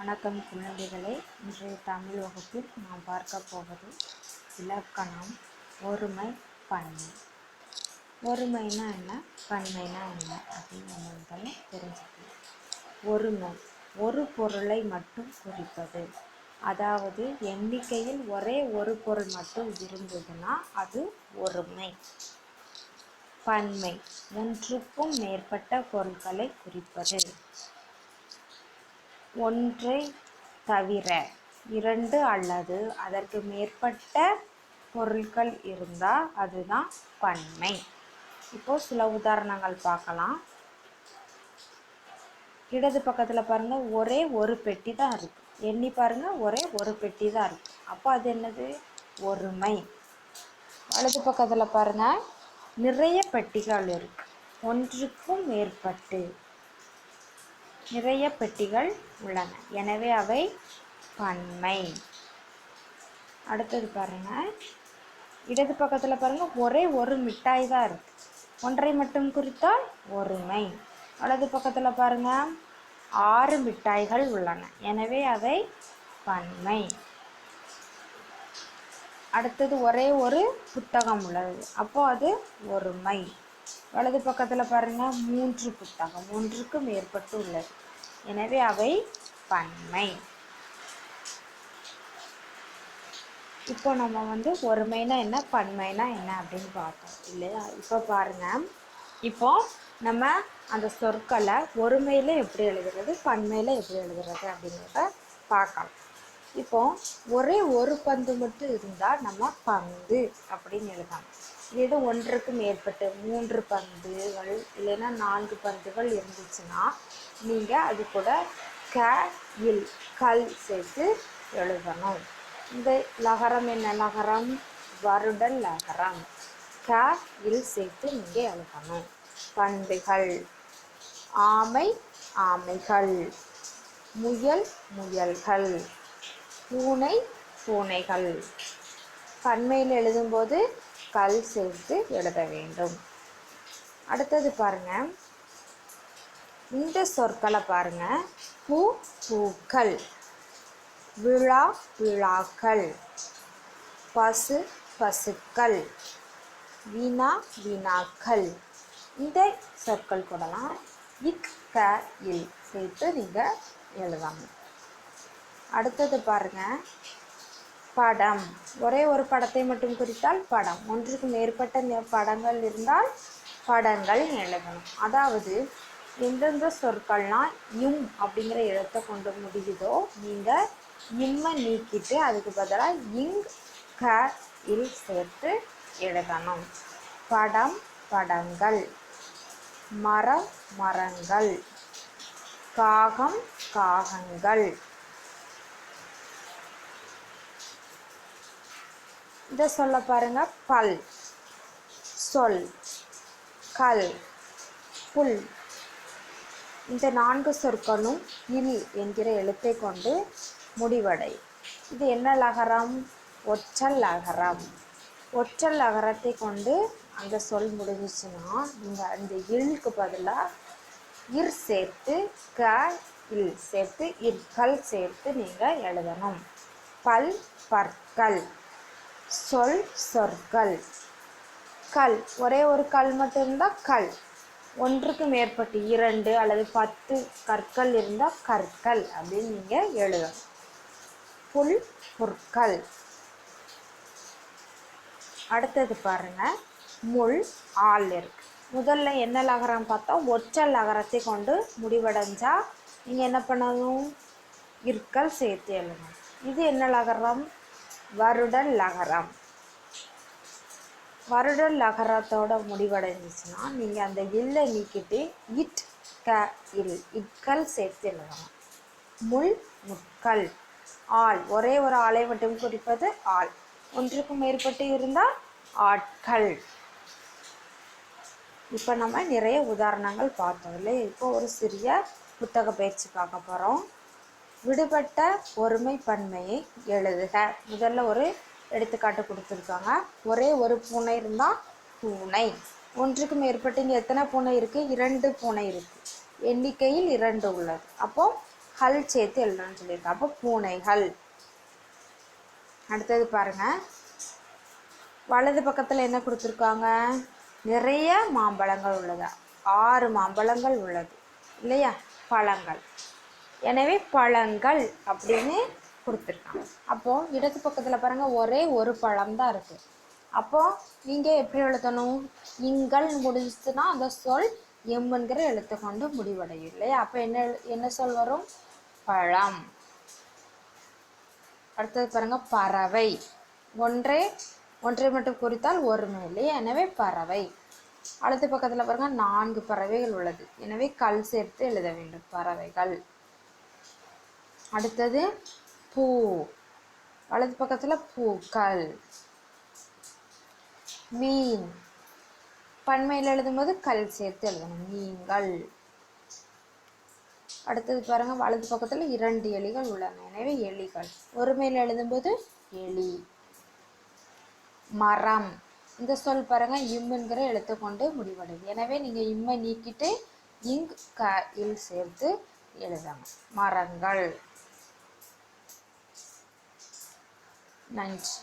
வணக்கம் குழந்தைகளே. இன்றைய தமிழ் வகுப்பில் நாம் பார்க்க போவது இலக்கணம் ஒருமை பன்மை. ஒருமைனா என்ன? பன்மைனா என்ன? அப்படின்னு நம்ம முதல்ல தெரிஞ்சுக்கலாம். ஒருமை ஒரு பொருளை மட்டும் குறிப்பது. அதாவது எண்ணிக்கையில் ஒரே ஒரு பொருள் மட்டும் இருந்ததுன்னா அது ஒருமை. பன்மை ஒன்றுக்கும் மேற்பட்ட பொருட்களை குறிப்பது. ஒன்றை தவிர இரண்டு அல்லது அதற்கு மேற்பட்ட பொருட்கள் இருந்தால் அதுதான் பன்மை. இப்போ சில உதாரணங்கள் பார்க்கலாம். இடது பக்கத்தில் பாருங்க ஒரே ஒரு பெட்டி தான் இருக்கு. எண்ணி பாருங்க ஒரே ஒரு பெட்டி தான் இருக்கு. அப்போ அது என்னது? ஒருமை. வலது பக்கத்தில் பாருங்க நிறைய பெட்டிகள் இருக்கு. ஒன்றுக்கும் மேற்பட்டு. நிறைய பெட்டிகள் உள்ளன. எனவே அவை பன்மை. அடுத்தது பாருங்க. இடது பக்கத்தில் பாருங்க ஒரே ஒரு மிட்டாய் தான் இருக்கு. ஒன்றை மட்டும் குறித்தால் ஒருமை. வலது பக்கத்தில் பாருங்க ஆறு மிட்டாய்கள் உள்ளன. எனவே அவை பன்மை. அடுத்தது ஒரே ஒரு புத்தகம் உள்ளது. அப்போ அது ஒருமை. வலது பக்கத்தில் பாருங்க மூன்று புத்தகம். ஒன்றுக்கு மேற்பட்டு உள்ளது. எனவே அவை பன்மை. இப்போ நம்ம வந்து ஒருமைனா என்ன பன்மைனா என்ன அப்படின்னு பார்த்தோம் இல்லையா? இப்போ பாருங்க. இப்போ நம்ம அந்த சொற்களை ஒருமையில் எப்படி எழுதுறது பன்மையில் எப்படி எழுதுறது அப்படிங்கிறத பார்க்கலாம். இப்போ ஒரே ஒரு பந்து மட்டும் இருந்தால் நம்ம பந்து அப்படின்னு எழுதலாம். இது ஒன்றுக்கு மேற்பட்டு மூன்று பந்துகள் இல்லைன்னா நான்கு பந்துகள் இருந்துச்சுன்னா நீங்கள் அது கூட க இல் கல் சேர்த்து எழுதணும். இந்த லகரம் என்ன லகரம்? வருடல் லகரம். க இல் சேர்த்து நீங்கள் எழுதணும். பண்புகள் ஆமை ஆமைகள். முயல் முயல்கள். பூனை பூனைகள். பன்மையில் எழுதும்போது கல் சேர்த்து எழுத வேண்டும். அடுத்தது பாருங்கள் இந்த சொற்களை பாருங்கள் பூ பூக்கள். விழா விழாக்கள். பசு பசுக்கள். வினா வினாக்கள் இந்த சொற்கள் கூடலாம் இக் க இல் சேர்த்து நீங்கள் எழுதணும் அடுத்தது பாருங்கள் படம். ஒரே ஒரு படத்தை மட்டும் குறித்தால் படம். ஒன்றுக்கு மேற்பட்ட நெ- படங்கள் இருந்தால் படங்கள் எழுதணும் அதாவது எந்தெந்த சொற்கள்லாம் இம் அப்படிங்கிற எழுத்தை கொண்டு முடியுதோ நீங்கள் இம்மை நீக்கிட்டு அதுக்கு பதிலாக இங் க இல் சேர்த்து எழுதணும். படம் படங்கள். மரம் மரங்கள். காகம் காகங்கள். இதை சொல்ல பாருங்க. பல். சொல். கல். புல். இந்த நான்கு சொற்களும் இல் என்கிற எழுத்தை கொண்டு முடிவடை. இது என்ன லகரம்? ஒற்றல் லகரம். ஒற்றல் லகரத்தை கொண்டு அந்த சொல் முடிஞ்சிச்சுன்னா நீங்கள் அந்த இல்க்கு பதிலாக இர் சேர்த்து க இல் சேர்த்து இற்கல் சேர்த்து நீங்கள் எழுதணும். பல் பற்கள். சொல் சொற்கள். கல். ஒரே ஒரு கல் மட்டும் இருந்தால் கல். ஒன்றுக்கு மேற்பட்டு இரண்டு அல்லது பத்து கற்கள் இருந்தால் கற்கள் அப்படின்னு நீங்கள் எழுதணும். புல் புற்கள். அடுத்தது பாருங்க. முள் ஆள் இருக்கு. முதல்ல என்ன லகரம் பார்த்தா ஒற்றல் லகரத்தை கொண்டு முடிவடைஞ்சால் நீங்கள் என்ன பண்ணணும்? இற்கள் சேர்த்து எழுதணும். இது என்ன லகரம் வருடல் லகரம். வருடல் லகரத்தோட முடிவடைஞ்சிச்சுன்னா நீங்கள் அந்த இல்லை நீக்கிட்டு இட் க இல் இட்கள் சேர்த்து எழுதணும். முள் முட்கள். ஆள். ஒரே ஒரு ஆளை மட்டும் குறிப்பது ஆள். ஒன்றுக்கும் மேற்பட்டு இருந்தால் ஆட்கள். இப்போ நம்ம நிறைய உதாரணங்கள் பார்த்தோம் இல்லையா? இப்போ ஒரு சிறிய புத்தக பயிற்சி பார்க்க போகிறோம் விடுபட்ட ஒருமை பன்மையை எழுதுக. முதல்ல ஒரு எடுத்துக்காட்டு கொடுத்துருக்காங்க. ஒரே ஒரு பூனை இருந்தால் பூனை. ஒன்றுக்கு மேற்பட்டு இங்கே எத்தனை பூனை இருக்குது இரண்டு பூனை இருக்குது எண்ணிக்கையில் இரண்டு உள்ளது. அப்போ ஹல் சேர்த்து எழுதணும்னு சொல்லியிருக்கேன் அப்போ பூனைகள். அடுத்தது பாருங்கள் வலது பக்கத்தில் என்ன கொடுத்துருக்காங்க? நிறைய மாம்பழங்கள் உள்ளதா? ஆறு மாம்பழங்கள் உள்ளது. இல்லையா? பழங்கள். எனவே பழங்கள் அப்படின்னு கொடுத்துருக்காங்க. அப்போது இடது பக்கத்தில் பாருங்கள் ஒரே ஒரு பழம் தான் இருக்குது அப்போது நீங்கள் எப்படி எழுதணும்? இங்கள் முடிஞ்சுச்சுன்னா அந்த சொல் எம்முங்கிற எழுத்து கொண்டு முடிவடையும் இல்லையா? அப்போ என்ன என்ன சொல் வரும்? பழம். அடுத்தது பாருங்கள் பறவை. ஒன்றே ஒன்றை மட்டும் குறித்தால் ஒருமை இல்லையா? எனவே பறவை. அடுத்த பக்கத்தில் பாருங்கள் நான்கு பறவைகள் உள்ளது. எனவே கல் சேர்த்து எழுத வேண்டும் பறவைகள். அடுத்தது பூ. வலது பக்கத்தில் பூக்கள். மீன். பன்மையில் எழுதும்போது கல் சேர்த்து எழுதணும். மீன்கள். அடுத்தது பாருங்க வலது பக்கத்தில் இரண்டு எலிகள் உள்ளன. எனவே எலிகள். ஒருமையில் எழுதும்போது எலி. மரம். இந்த சொல் பாருங்க இம்முங்கிற எழுத்து கொண்டு முடிவடையுது. எனவே நீங்கள் இம்மை நீக்கிட்டு இங் க இல் சேர்த்து எழுதணும். மரங்கள். 难治